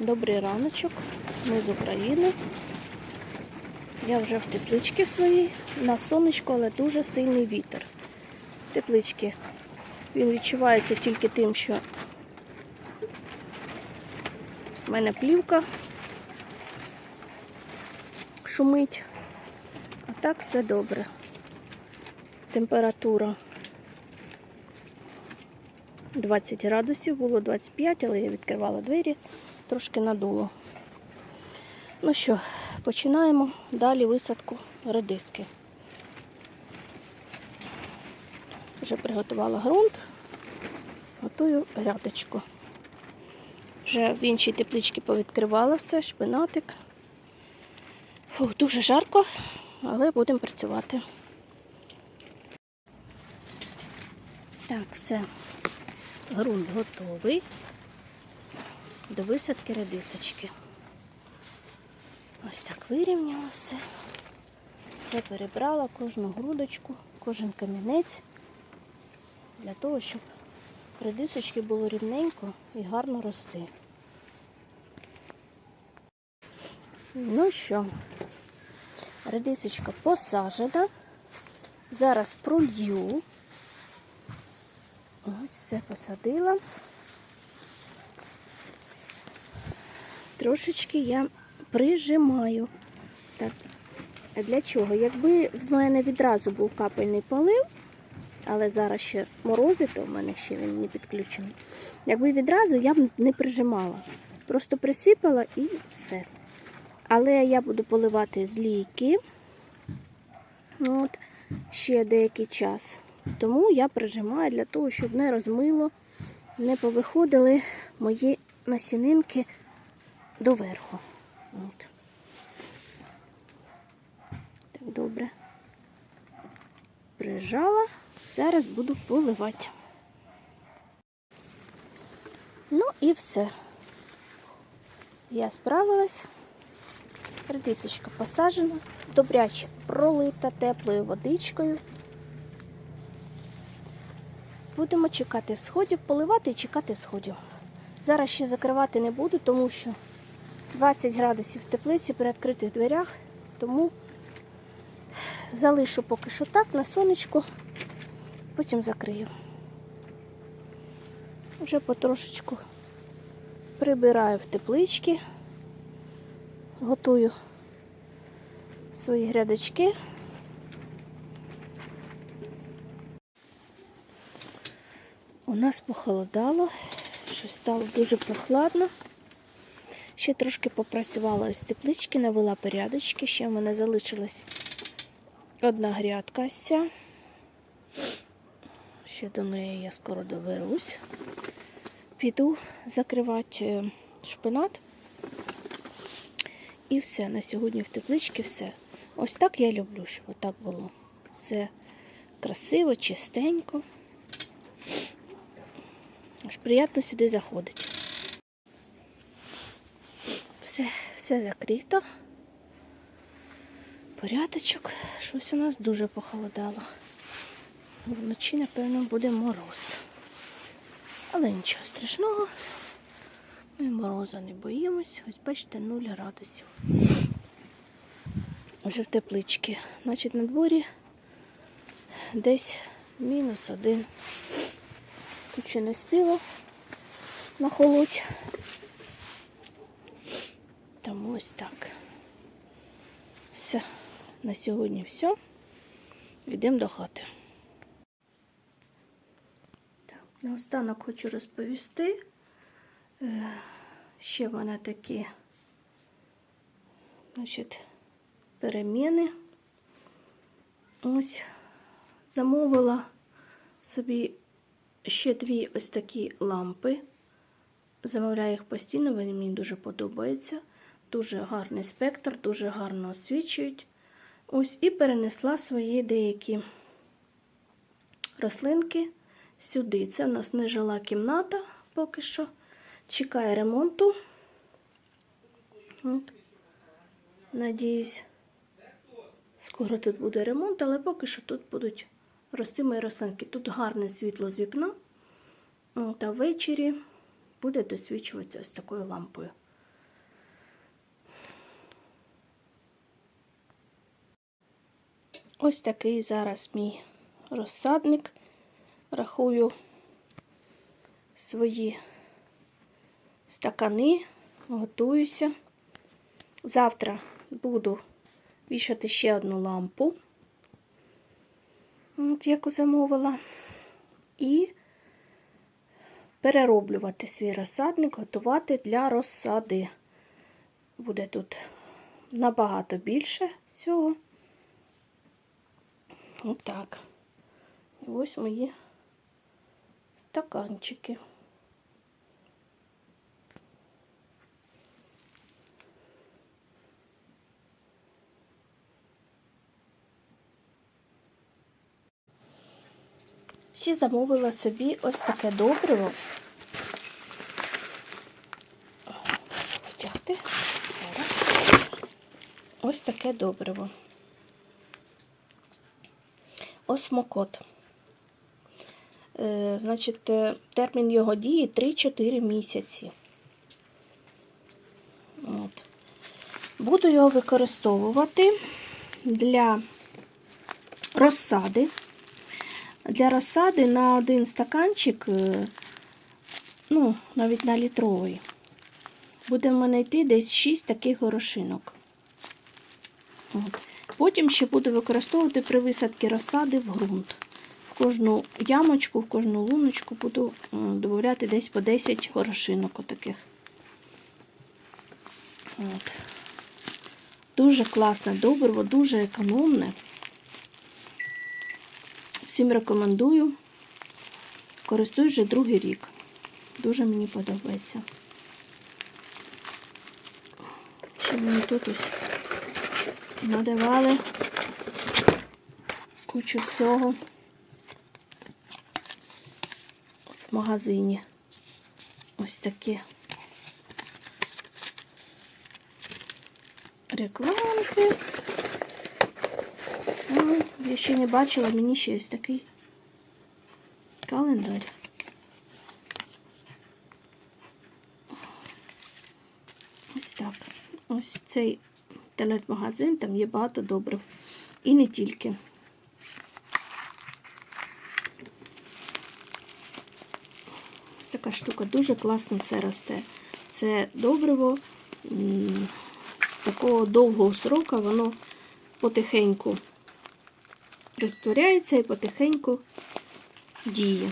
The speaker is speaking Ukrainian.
Добрий раночок. Ми з України. Я вже в тепличці своїй. На сонечко, але дуже сильний вітер. Теплички. Він відчувається тільки тим, що в мене плівка шумить. А так все добре. Температура 20 градусів, було 25, але я відкривала двері, трошки надуло. Ну що, починаємо далі висадку редиски. Вже приготувала ґрунт, готую грядочку. Вже в іншій тепличці повідкривала все, шпинатик. Фух, дуже жарко, але будемо працювати. Так, все. Грунт готовий до висадки редисочки. Ось так вирівняла все. Все перебрала, кожну грудочку, кожен камінець для того, щоб редисочки було рівненько і гарно рости. Ну що, редисочка посаджена. Зараз пролью. Ось все посадила. Трошечки я прижимаю. Так. А для чого? Якби в мене відразу був капельний полив, але зараз ще морози, то в мене ще він не підключений. Якби відразу я б не прижимала. Просто присипала і все. Але я буду поливати з от, ще деякий час. Тому я прижимаю для того, щоб не розмило, не повиходили мої насінинки доверху. От. Так, добре. Прижала, зараз буду поливати. Ну і все. Я справилась. Редисочка посаджена, добряче пролита теплою водичкою. Будемо чекати сходів, поливати і чекати сходів. Зараз ще закривати не буду, тому що 20 градусів в теплиці при відкритих дверях, тому залишу поки що так на сонечку, потім закрию. Вже потрошечку прибираю в теплички, готую свої грядочки. У нас похолодало, щось стало дуже прохладно. Ще трошки попрацювала ось теплички, навела порядочки. Ще в мене залишилась одна грядка ось ця. Ще до неї я скоро доберусь. Піду закривати е, шпинат. І все. На сьогодні в тепличці все. Ось так я люблю, щоб отак було. Все красиво, чистенько. Аж приємно сюди заходить. Все, все закрито. Порядочок. Щось у нас дуже похолодало. Вночі, напевно, буде мороз. Але нічого страшного. Ми мороза не боїмось. Ось бачите, 0 градусів. Вже в тепличці. Значить, на дворі десь мінус один. Тут ще не спіло нахолоть. Тому ось так. Все, на сьогодні все. Йдемо до хати. Так, наостанок хочу розповісти. Е, Ще в мене такі значить, переміни. Ось замовила собі ще дві ось такі лампи. Замовляю їх постійно, вони мені дуже подобаються. Дуже гарний спектр, дуже гарно освічують. Ось і перенесла свої деякі рослинки сюди. Це у нас нежила кімната поки що. Чекає ремонту. От. Надіюсь, скоро тут буде ремонт, але поки що тут будуть рости мої рослинки. Тут гарне світло з вікна, та ввечері буде досвічуватися ось такою лампою. Ось такий зараз мій розсадник. Рахую свої стакани, готуюся. Завтра буду вішати ще одну лампу от яку замовила, і перероблювати свій розсадник, готувати для розсади. Буде тут набагато більше всього. Отак. Ось мої стаканчики. Ще замовила собі ось таке добриво. Зараз. Ось таке добриво. Осмокот. Е, значить, е, термін його дії 3-4 місяці. От. Буду його використовувати для розсади. Для розсади на один стаканчик, е, ну, навіть на літровий, буде в мене йти десь 6 таких горошинок. От. Потім ще буду використовувати при висадці розсади в ґрунт. В кожну ямочку, в кожну луночку буду е, додати десь по 10 горошинок отаких. От. Дуже класне добриво, дуже економне. Всім рекомендую. Користуюсь вже другий рік. Дуже мені подобається. Ще мені тут ось надавали кучу всього в магазині. Ось такі рекламки. Я ще не бачила, мені ще ось такий календар. Ось так. Ось цей інтернет-магазин, там є багато добрив. І не тільки. Ось така штука, дуже класно все росте. Це добриво такого довгого срока, воно потихеньку розтворяється і потихеньку діє.